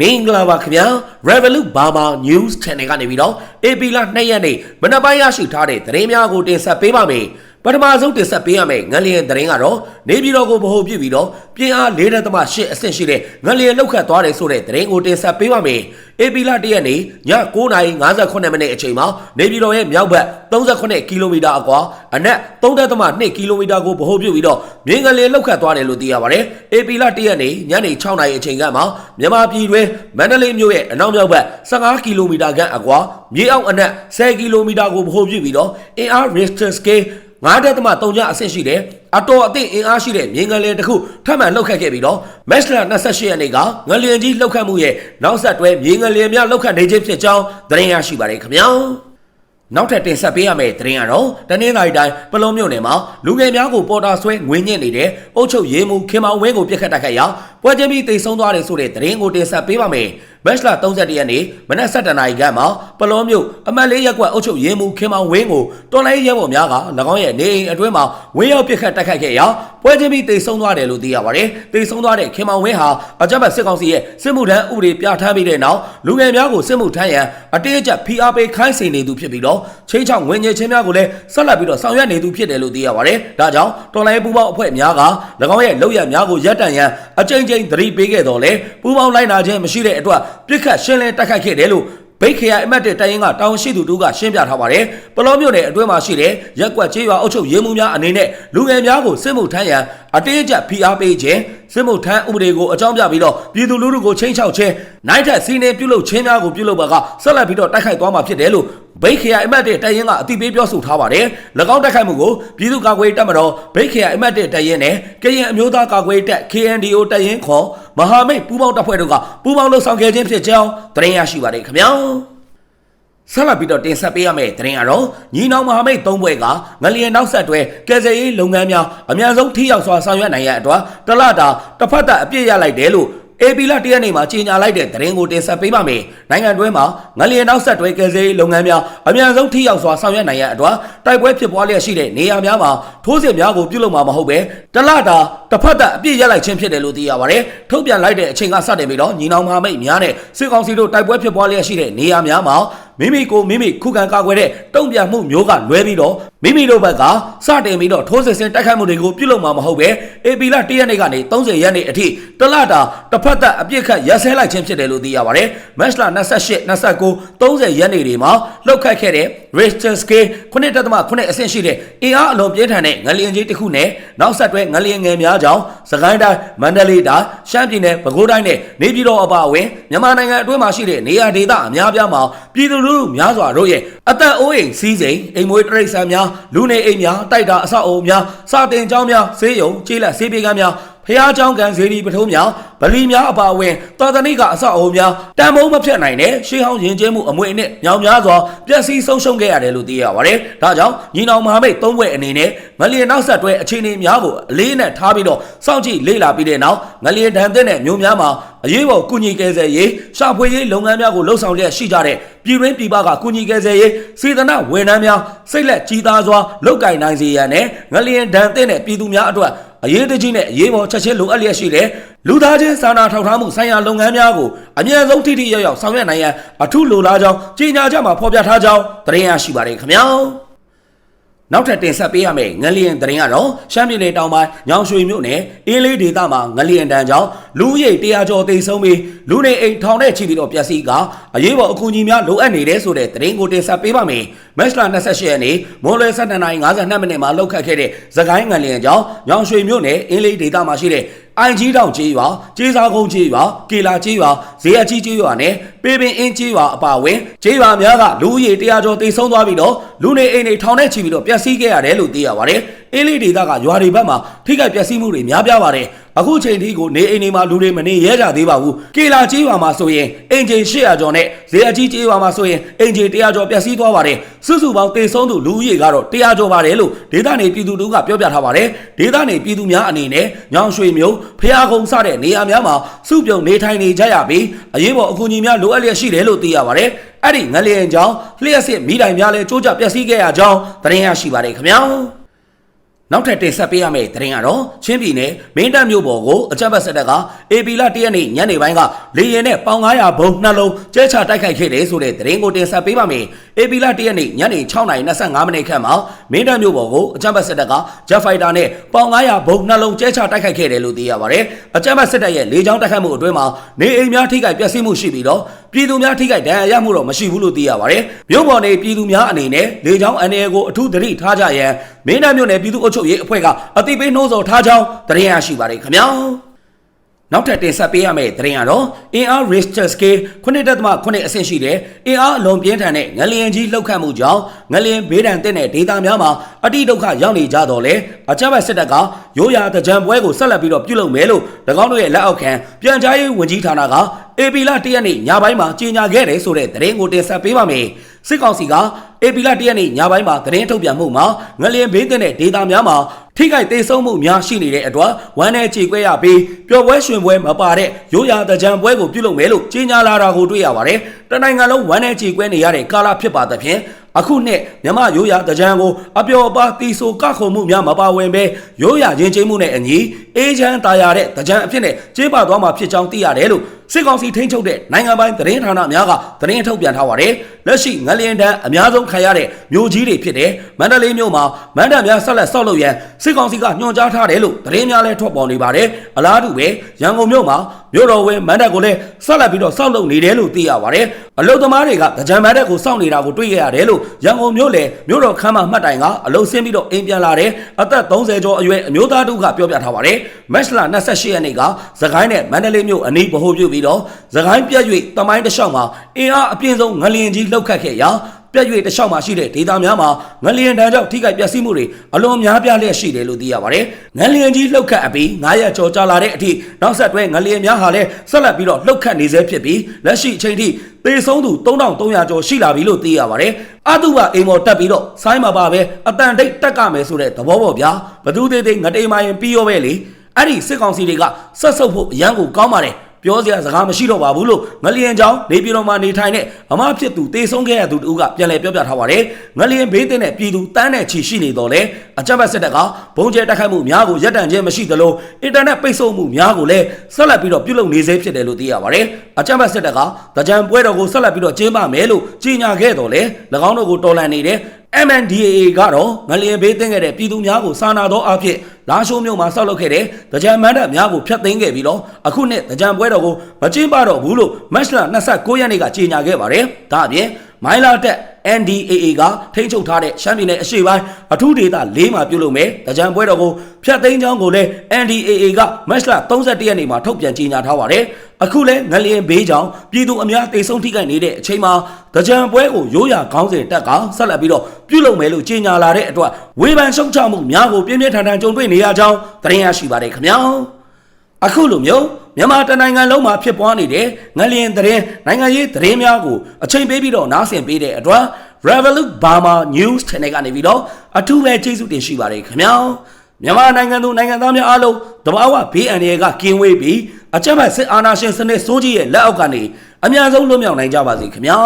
မင်္ဂလာပါခင်ဗျာ Revolut Burma News Channel ကနေပြီးတော့ AP လ2ရက်နေ့မနက်ပိုင်းရရှိထားတဲ့သတင်းများကိုတင်ဆက်ပေးပါမယ် ပထမဆုံးတင်ဆက်ပေးရမယ့်ငလျင်သတင်းကတော့နေပြည်တော်ကိုဗဟိုပြုပြီးတော့ပြင်အား၄ .8 အဆင့်ရှိတဲ့ငလျင်လောက်ခတ်သွားတယ်ဆိုတဲ့သတင်းကိုတင်ဆက်ပေးပါမယ်။ AP လ1ရက်နေ့ည9:58မိနစ်အချိန်မှာနေပြည်တော်ရဲ့မြောက်ဘက်38ကီလိုမီတာအကွာအနက်3.2ကီလိုမီတာကိုဗဟိုပြုပြီးတော့မြေငလျင်လောက်ခတ်သွားတယ်လို့သိရပါတယ်။ AP လ1ရက်နေ့ညနေ6:00နာရီအချိန်ကမှမြန်မာပြည်တွင်မန္တလေးမြို့ရဲ့အနောက်မြောက်ဘက်15ကီလိုမီတာခန့်အကွာမြေအောက်အနက်10ကီလိုမီတာကိုဗဟိုပြုပြီးတော့အင်အား Richter scale 9.3ကျအဆင့်ရှိတဲ့အတော်အသင့်အင်အားရှိတဲ့မြေငလျင်တစ်ခုထပ်မံလှုပ်ခတ်ခဲ့ပြီးတော့မက်စလာ28ရက်နေ့ကငလျင်ကြီးလှုပ်ခတ်မှုရဲ့နောက်ဆက်တွဲမြေငလျင်များလှုပ်ခတ်နေခြင်းဖြစ်ကြောင်းသတင်းရရှိပါတယ်ခင်ဗျာနောက်ထပ်တင်ဆက်ပေးရမယ့်သတင်းကတော့တနင်္လာရီတိုင်းပလုံမြို့နယ်မှာလူငယ်များကိုပေါ်တာဆွဲငွေညစ်နေတဲ့အုပ်ချုပ်ရေးမှူးခင်မောင်ဝင်းကိုပြစ်ခတ်တိုက်ခိုက်ရာပွဲချင်းပြီးတိတ်ဆုံးသွားတယ်ဆိုတဲ့သတင်းကိုတင်ဆက်ပေးပါမယ်။မက်စလာ31ရက်နေ့မနက်7:00နာရီခန့်မှာပလုံမြို့အမတ်လေးရက်ကွက်အုပ်ချုပ်ရေးမှူးခင်မောင်ဝင်းကိုတော်လိုင်းရဲဘော်များက၎င်းရဲ့နေအိမ်အတွင်းမှာဝင်းရောက်ပြစ်ခတ်တိုက်ခိုက်ခဲ့ရာပွဲချင်းပြီးတိတ်ဆုံးသွားတယ်လို့သိရပါတယ်။တိတ်ဆုံးသွားတဲ့ခင်မောင်ဝင်းဟာအကြမ်းဖက်စစ်ကောင်စီရဲ့စစ်မှုထမ်းဥပဒေပြဋ္ဌာန်းပြီးတဲ့နောက်လူငယ်များကိုစစ်မှုထမ်းရန်အတေးအကျပ်ဖိအားပေးခိုင်းစေနေသူဖြစ်ပြီးတော့ချင်းချောင်းငွေညစ်ချင်းများကိုလည်းဆက်လက်ပြီးတော့ဆောင်ရွက်နေသူဖြစ်တယ်လို့သိရပါတယ်။ဒါကြောင့်တော်လိုင်းပူပေါင်းအဖွဲ့များက၎င်းရဲ့လောက်ရများကိုရပ်တန့်ရန်အကြိမ်ကြိမ်သတိပေးခဲ့တော်လဲပူပေါင်းလိုက်နာခြင်းမရှိတဲ့အတွက်ပြစ်ခတ်ရှင်းလင်းတိုက်ခိုက်ခဲ့တယ်လို့ဘိတ်ခရိုင်အမတ်တဲ့တိုင်ရင်ကတောင်ရှိသူတို့ကရှင်းပြထားပါတယ်။ပလောမြို့နယ်အတွင်းမှာရှိတဲ့ရက်ကွက်ကျေးရွာအုပ်ချုပ်ရေးမှူးများအနေနဲ့လူငယ်များကိုစစ်မှုထမ်းရန်အတင်းအကျပ်ဖိအားပေးခြင်းစစ်မှုထမ်းဥပဒေကိုအကြောင်းပြပြီးတော့ပြည်သူလူထုကိုချင်းချောက်ခြင်းနိုင်ထက်စီးနေပြုလုပ်ခြင်းများကိုပြုလုပ်ပါကဆက်လက်ပြီးတော့တိုက်ခိုက်သွားမှာဖြစ်တယ်လို့ ဘိတ်ခရိုင်အမတ်တဲ့တိုင်ရင်ကအတိပေးပြောဆိုထားပါတယ်။၎င်းတိုက်ခိုက်မှုကိုပြည်သူ့ကာကွယ်တပ်မတော်ဘိတ်ခရိုင်အမတ်တဲ့တိုင်ရင်နဲ့ကရင်အမျိုးသားကာကွယ်တပ် KNDO တိုင်ရင်ခေါ်မဟာမိတ်ပူးပေါင်းတပ်ဖွဲ့တို့ကပူးပေါင်းလှုပ်ဆောင်ခဲ့ခြင်းဖြစ်ကြောင်းသတင်းရရှိပါတယ်ခင်ဗျာ။ဆက်လက်ပြီးတော့တင်ဆက်ပေးရမယ့်သတင်းကတော့ညီနောင်မဟာမိတ်၃ဘွဲ့ကငလျင်နောက်ဆက်တွဲကယ်ဆယ်ရေးလုပ်ငန်းများအများဆုံးထိရောက်စွာဆောင်ရွက်နိုင်ရန်အတွက်တလတာတစ်ဖက်သက်အပြည့်ရလိုက်တယ်လို့ AP လတရက်နေ့မှာကြီးညာလိုက်တဲ့သတင်းကိုတင်ဆက်ပေးပါမယ်။နိုင်ငံတွင်းမှာငလျင်နောက်ဆက်တွဲကယ်ဆယ်ရေးလုပ်ငန်းများအများဆုံးထိရောက်စွာဆောင်ရွက်နိုင်ရန်အတွက်တိုက်ပွဲဖြစ်ပွားလျက်ရှိတဲ့နေရာများမှာထိုးစစ်များကိုပြုလုပ်မှာမဟုတ်ပဲတလတာတစ်ဖက်သက်အပြည့်ရလိုက်ခြင်းဖြစ်တယ်လို့သိရပါတယ်။ထုတ်ပြန်လိုက်တဲ့အချိန်ကစတင်ပြီးတော့ညီနောင်မဟာမိတ်များနဲ့စစ်ကောင်စီတို့တိုက်ပွဲဖြစ်ပွားလျက်ရှိတဲ့နေရာများမှာ မိမိကိုမိမိခုခံကာကွယ်တဲ့တုံ့ပြန်မှုမျိုးကလွဲပြီးတော့မိမိတို့ဘက်ကစတင်ပြီးတော့ထိုးစစ်ဆင်တိုက်ခိုက်မှုတွေကိုပြုလုပ်မှာမဟုတ်ပဲ AP လ1ရက်နေ့ကနေ30ရက်နေ့အထိတလတာတစ်ဖက်သက်အပြစ်ခတ်ရစဲလိုက်ခြင်းဖြစ်တယ်လို့သိရပါတယ်။ Match လ28 29 30ရက်နေ့တွေမှာလှုပ်ခတ်ခဲ့တဲ့ Richter scale 9.8အဆင့်ရှိတဲ့အင်အားအလွန်ပြင်းထန်တဲ့ငလျင်ကြီးတစ်ခုနဲ့နောက်ဆက်တွဲငလျင်ငယ်များကြောင့်စကိုင်းတိုင်းမန္တလေးတိုင်းရှမ်းပြည်နယ်ပဲခူးတိုင်းနဲ့နေပြည်တော်အပါအဝင်မြန်မာနိုင်ငံအတွင်းမှာရှိတဲ့နေရာဒေသအများပြားမှာပြည်သူလူထုများစွာတို့ရဲ့အသက်အိုးအိမ်စီးစိမ်အိမ်မွေးတရိတ်ဆန်များလူနေအိမ်များတိုက်တာအဆောက်အုံများစာတင်ကျောင်းများဈေးရုံကျေးလက်ဈေးပြေးကမ်းများ ဖះเจ้าကံဇေဒီပထုံးများဗလီများအပါအဝင်သာသနိကအဆောက်အအုံများတန်ဖိုးမဖြတ်နိုင်တဲ့ရှေးဟောင်းယဉ်ကျေးမှုအမွေအနှစ်မြောင်များစွာပျက်စီးဆုံးရှုံးခဲ့ရတယ်လို့သိရပါတယ်။ဒါကြောင့်ညီနောင်မဟာမိတ်သုံးဘွဲ့အနေနဲ့ငလျင်နောက်ဆက်တွဲအခြေအနေများကိုအလေးနဲ့ထားပြီးတော့စောင့်ကြည့်လေ့လာပြီးတဲ့နောက်ငလျင်ဒဏ်သင့်တဲ့မျိုးများမှာအရေးပေါ်ကုညီကယ်ဆယ်ရေးရှာဖွေရေးလုပ်ငန်းများကိုလှုပ်ဆောင်လျက်ရှိကြတဲ့ပြည်တွင်းပြည်ပကကုညီကယ်ဆယ်ရေးစေတနာဝန်ထမ်းများစိတ်လက်ကြီးသားစွာလုပ်ကင်နိုင်စေရန်နဲ့ငလျင်ဒဏ်သင့်တဲ့ပြည်သူများအတွက် အရေးတကြီးနဲ့အရေးပေါ်ချက်ချင်းလိုအပ်လျက်ရှိတဲ့လူသားချင်းစာနာထောက်ထားမှုဆိုင်ရာလုပ်ငန်းများကိုအမြဲဆုံးထိထိရောက်ရောက်ဆောင်ရွက်နိုင်ရန်အထုလိုလားကြောင်းကြေညာချက်မှာဖော်ပြထားကြောင်းသတင်းရရှိပါတယ်ခင်ဗျာ နောက်ထပ်တင်ဆက်ပေးရမယ့်ငလျင်သတင်းကတော့ရှမ်းပြည်နယ်တောင်ပိုင်းညောင်ရွှေမြို့နယ်အင်းလေးဒေသမှာငလျင်တန်းကြောင့်လူဦးရေ100ကျော်တိတ်ဆုံးပြီးလူနေအိမ်ထောင်ထဲချီပြီးတော့ပျက်စီးကအရေးပေါ်အကူအညီများလိုအပ်နေတယ်ဆိုတဲ့သတင်းကိုတင်ဆက်ပေးပါမယ်။မက်စလာ28ရက်နေ့မွန်လွယ်7:52မိနစ်မှာလှုပ်ခတ်ခဲ့တဲ့သခိုင်းငလျင်ကြောင့်ညောင်ရွှေမြို့နယ်အင်းလေးဒေသမှာရှိတဲ့ အိုင်ကြီးတောင်ကြီးရွာကျေးစားကုန်းကြီးရွာကေလာကြီးရွာဇေယကြီးကြီးရွာနဲ့ပေပင်အင်းကြီးရွာအပါအဝင်ကြီးရွာများကလူဦးရေ100ကျော်တိတ်ဆုံးသွားပြီးတော့လူနေအိမ်တွေထောင်ထဲချီပြီးတော့ပျက်စီးခဲ့ရတယ်လို့သိရပါတယ်။ အင်းလေးဒေသကရွာတွေဘက်မှာထိခိုက်ပျက်စီးမှုတွေများပြားပါတယ်။အခုချိန်ထိကိုနေအိမ်တွေမှာလူတွေမနေရဲကြသေးပါဘူး။ကေလာကြီးရွာမှာဆိုရင်အင်ဂျင်800ကျော်နဲ့ဇေယကြီးကြီးရွာမှာဆိုရင်အင်ဂျင်100ကျော်ပျက်စီးသွားပါတယ်။စုစုပေါင်းတိတ်ဆုံးသူလူဦးရေကတော့100ကျော်ပါတယ်လို့ဒေသနေပြည်သူတို့ကပြောပြထားပါတယ်။ဒေသနေပြည်သူများအနေနဲ့ညောင်ရွှေမျိုးဖျားကုန်းစတဲ့နေရာများမှာစုပြုံနေထိုင်နေကြရပြီးအရေးပေါ်အကူအညီများလိုအပ်လျက်ရှိတယ်လို့သိရပါတယ်။အဲ့ဒီငလျင်ကြောင့်လျှက်စစ်မိတိုင်များလဲကြိုးကြပျက်စီးခဲ့ရကြောင်းသတင်းရရှိပါတယ်ခင်ဗျာ။ နောက်ထပ်တင်ဆက်ပေးရမယ့်သတင်းကတော့ချင်းပြည်နယ်မင်းတပ်မြို့ပေါ်ကိုအကြမ်းဖက်စစ်တပ်က AP လ၁ရက်နေ့ညနေပိုင်းကလေရင်နဲ့ပေါင်900ဘုံနှလုံးကျဲချတိုက်ခိုက်ခဲ့တယ်ဆိုတဲ့သတင်းကိုတင်ဆက်ပေးပါမယ်။ AP လ၁ရက်နေ့ညနေ6:25မိနစ်ခန့်မှာမင်းတပ်မြို့ပေါ်ကိုအကြမ်းဖက်စစ်တပ်က Jet Fighter နဲ့ပေါင်900ဘုံနှလုံးကျဲချတိုက်ခိုက်ခဲ့တယ်လို့သိရပါတယ်။အကြမ်းဖက်စစ်တပ်ရဲ့လေကြောင်းတိုက်ခိုက်မှုအတွင်းမှာနေအိမ်များထိခိုက်ပျက်စီးမှုရှိပြီးတော့ပြည်သူများထိခိုက်ဒဏ်ရာရမှုတော့မရှိဘူးလို့သိရပါတယ်။မြို့ပေါ်နေပြည်သူများအနေနဲ့လေကြောင်းအန္တရာယ်ကိုအထူးသတိထားကြရန်မင်းတပ်မြို့နယ်ပြည်သူ့အုပ်ချုပ်ရေးအဖွဲ့ကအသိပေးနှိုးဆော်ထားကြောင်းသတင်းရရှိပါတယ်ခင်ဗျာ။ နောက်ထပ်တင်ဆက်ပေးရမယ့်သတင်းကတော့အင်အား Richter scale 9.8အဆင့်ရှိတဲ့အင်အားအလွန်ပြင်းထန်တဲ့ငလျင်ကြီးလှုပ်ခတ်မှုကြောင့်ငလျင်ဘေးဒဏ်တဲ့တဲ့ဒေသများမှာအတိဒုက္ခရောက်နေကြတော့လေအကြမ်းဖက်စစ်တပ်ကရိုးရာတကြံပွဲကိုဆက်လက်ပြီးတော့ပြုလုပ်မယ်လို့၎င်းတို့ရဲ့လက်အောက်ခံပြန်ကြားရေးဝန်ကြီးဌာနက AP လ1ရက်နေ့ညပိုင်းမှာကြေညာခဲ့တယ်ဆိုတဲ့သတင်းကိုတင်ဆက်ပေးပါမယ်စစ်ကောင်စီက AP လ1ရက်နေ့ညပိုင်းမှာသတင်းထုတ်ပြန်မှုမှာငလျင်ဘေးတဲ့ဒေသများမှာထိခိုက်သေးဆုံးမှုများရှိနေတဲ့အတွက်ဝမ်းနဲ့ကြေကွဲရပြီးပျော်ပွဲရွှင်ပွဲမပါတဲ့ရိုးရာတကြံပွဲကိုပြုလုပ်မယ်လို့ကြေညာလာတာကိုတွေ့ရပါတယ်။တနိုင်ငံလုံးဝမ်းနဲ့ကြေကွဲနေရတဲ့ကာလဖြစ်ပါသဖြင့်အခုနှစ်မြမရိုးရာတကြံကိုအပျော်အပါတီဆိုကခုံမှုများမပါဝင်ပဲရိုးရာရင်ကျေးမှုနဲ့အညီအေးချမ်းတာယာတဲ့တကြံအဖြစ်နဲ့ကျေးပါသွားမှာဖြစ်ကြောင်းသိရတယ်လို့ စစ်ကောင်စီထိန်းချုပ်တဲ့နိုင်ငံပိုင်သတင်းဌာနများကသတင်းထုတ်ပြန်ထားပါတယ်။လက်ရှိငလျင်တန်းအများဆုံးခံရတဲ့မြို့ကြီးတွေဖြစ်တဲ့မန္တလေးမြို့မှာမန္တများဆက်လက်ဆောက်လုပ်ရန်စစ်ကောင်စီကညွှန်ကြားထားတယ်လို့သတင်းများလည်းထွက်ပေါ်နေပါတယ်။အလားတူပဲရန်ကုန်မြို့မှာမြို့တော်ဝင်မန္တကိုလည်းဆက်လက်ပြီးတော့ဆောက်လုပ်နေတယ်လို့သိရပါတယ်။အလုသမားတွေကကြံမန္တကိုစောင့်နေတာကိုတွေ့ရရတယ်လို့ရန်ကုန်မြို့လေမြို့တော်ခမ်းမမှတ်တိုင်ကအလုဆင်းပြီးတော့အိမ်ပြန်လာတဲ့အသက်30ကျော်အရွယ်အမျိုးသားတို့ကပြောပြထားပါတယ်။မက်စလာ28ရက်နေ့ကသခိုင်းနဲ့မန္တလေးမြို့အနီးဗဟိုပြုပြီးတော့သခိုင်းပြက်၍တမိုင်းတစ်လျှောက်မှာအင်အားအပြင်းဆုံးငလျင်ကြီးလှုပ်ခတ်ခဲ့ရာပြက်၍တလျှောက်မှာရှိတဲ့ဒေသများမှာငလျင်တန်းကြောင့်ထိခိုက်ပျက်စီးမှုတွေအလွန်များပြားလျက်ရှိတယ်လို့သိရပါတယ်။ငလျင်ကြီးလှုပ်ခတ်အပြီး9ရက်ကျော်ကြာလာတဲ့အထိနောက်ဆက်တွဲငလျင်များဟာလည်းဆက်လက်ပြီးတော့လှုပ်ခတ်နေဆဲဖြစ်ပြီးလက်ရှိအချိန်ထိသေဆုံးသူ3300ကျော်ရှိလာပြီလို့သိရပါတယ်။အတုပအိမ်မော်တက်ပြီးတော့ဆိုင်းမှာပါပဲအတန်တိတ်တက်ကမယ်ဆိုတဲ့သဘောပေါ့ဗျာ။ဘသူသေးသေးငတိမာရင်ပြီးရောပဲလေ။အဲ့ဒီစစ်ကောင်စီတွေကဆက်ဆုပ်ဖို့အရန်ကိုကောင်းပါတယ်။ ပြောစရာစကားမရှိတော့ပါဘူးလို့ငလျင်ချောင်းနေပြည်တော်မှာနေထိုင်တဲ့အမဖြစ်သူတေဆုံးခဲ့ရသူတူကပြန်လည်ပြောပြထားပါတယ်ငလျင်ဘေးတင်တဲ့ပြည်သူတန်းတဲ့ချီရှိနေတော့လေအကြမ်းဖက်စစ်တပ်ကဘုံကျဲတိုက်ခိုက်မှုများကိုရပ်တန့်ခြင်းမရှိသလိုအင်တာနက်ပိတ်ဆို့မှုများကိုလည်းဆက်လက်ပြီးတော့ပြုလုပ်နေစေဖြစ်တယ်လို့သိရပါတယ်အကြမ်းဖက်စစ်တပ်ကတကြံပွဲတော်ကိုဆက်လက်ပြီးတော့ကျင်းပမယ်လို့ကြေညာခဲ့တော့လေ၎င်းတို့ကိုတော်လှန်နေတဲ့ MNDAA ကတော့ငလျင်ဘေးတင်ခဲ့တဲ့ပြည်သူများကိုစာနာသောအဖြစ်လာရှိုးမြို့မှာဆောက်လုပ်ခဲ့တဲ့တကြံမန္တများကိုဖျက်သိမ်းခဲ့ပြီးတော့အခုနှစ်တကြံပွဲတော်ကိုမကျင်းပတော့ဘူးလို့မတ်လ29ရက်နေ့ကကြေညာခဲ့ပါတယ်။ဒါအပြင် မိုင်းလာတက် NDAA ကထိန်းချုပ်ထားတဲ့ရှမ်းပြည်နယ်အရှေ့ပိုင်းအထူးဒေသ၄မှာပြုလုပ်မယ်။တကြံပွဲတော်ကိုဖျက်သိမ်းကြောင်းကိုလည်း NDAA ကမတ်လ31ရက်နေ့မှာထုတ်ပြန်ကြေညာထားပါတယ်။အခုလည်းငလျင်ဘေးကြောင့်ပြည်သူအများတိတ်ဆုံးထိခိုက်နေတဲ့အချိန်မှာတကြံပွဲကိုရိုးရာခေါင်းစဉ်တက်ကဆက်လက်ပြီးတော့ပြုလုပ်မယ်လို့ကြေညာလာတဲ့အတွက်ဝေဖန်ရှုံချမှုများကိုပြင်းပြင်းထန်ထန်ကြုံတွေ့နေရကြောင်းသတင်းရရှိပါတယ်ခင်ဗျာ။အခုလိုမျိုး မြန်မာတနိုင်ငံလုံးမှာဖြစ်ပွားနေတဲ့ငလျင်သတင်းနိုင်ငံရေးသတင်းများကိုအချိန်ပေးပြီးတော့နားဆင်ပေးတဲ့အတွက် Revolut Burma News Channel ကနေပြီးတော့အထူးပဲကျေးဇူးတင်ရှိပါတယ်ခင်ဗျာမြန်မာနိုင်ငံသူနိုင်ငံသားများအားလုံးတဘာဝဘေးအန္တရာယ်ကကင်းဝေးပြီးအကြမ်းဖက်စစ်အာဏာရှင်စနစ်စိုးကြီးရဲ့လက်အောက်ကနေအများဆုံးလွတ်မြောက်နိုင်ကြပါစေခင်ဗျာ